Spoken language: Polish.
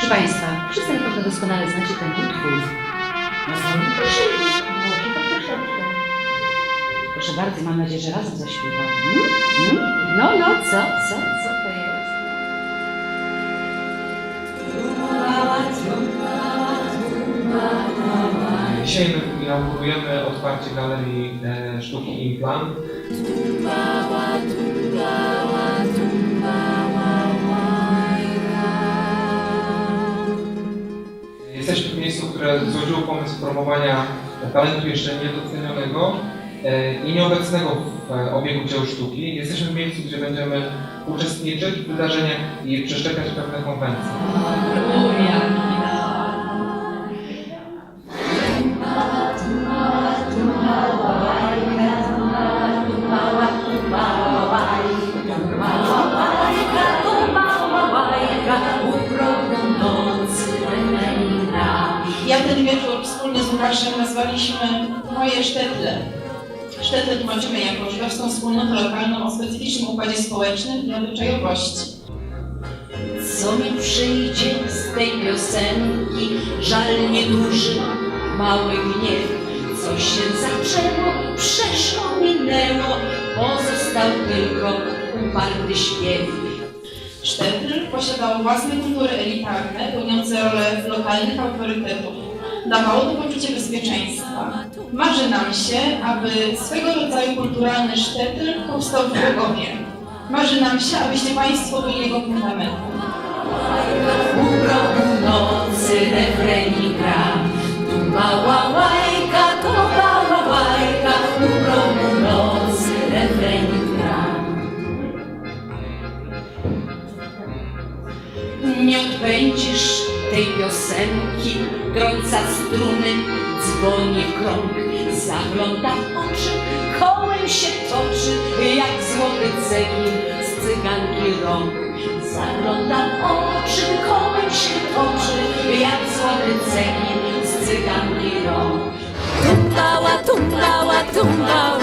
Proszę Państwa, wszyscy na pewno doskonale znacie ten utwór. Proszę, bardzo, mam nadzieję, że razem zaśpiewamy. No, no, co, co, co to jest? Dzisiaj inaugurujemy otwarcie Galerii e, Sztuki Implant. Jesteśmy w miejscu, które złożyło pomysł promowania talentu jeszcze niedocenionego e, i nieobecnego w e, obiegu dzieł sztuki. Jesteśmy w miejscu, gdzie będziemy uczestniczyć w wydarzeniach i przeszczepiać pewne konwencje. Łukaszem nazwaliśmy Moje Sztetle. Sztetle tłumaczymy jako żydowską wspólnotę lokalną o specyficznym układzie społecznym i obyczajowości. Co mi przyjdzie z tej piosenki? Żal nieduży, mały gniew. Co się zaczęło, przeszło, minęło, pozostał tylko uparty śpiew. Sztetl posiadał własne kultury elitarne, pełniące rolę lokalnych autorytetów. Dawało to poczucie bezpieczeństwa. Marzy nam się, aby swego rodzaju kulturalny sztetl powstał w Głogowie. Marzy nam się, abyście Państwo byli jego fundamentem. U progu nocy refrenik gra. Tu mała łajka, tu mała łajka, u progu nocy refrenik gra. Nie odbędziesz tej piosenki, trąca struny, dzwoni krąg, zagląda w oczy, kołem się toczy, jak złoty cegin z cyganki rąk. Zagląda w oczy, kołem się toczy, jak złoty cegin z cyganki łajka, tumbała, tumbała, tumbała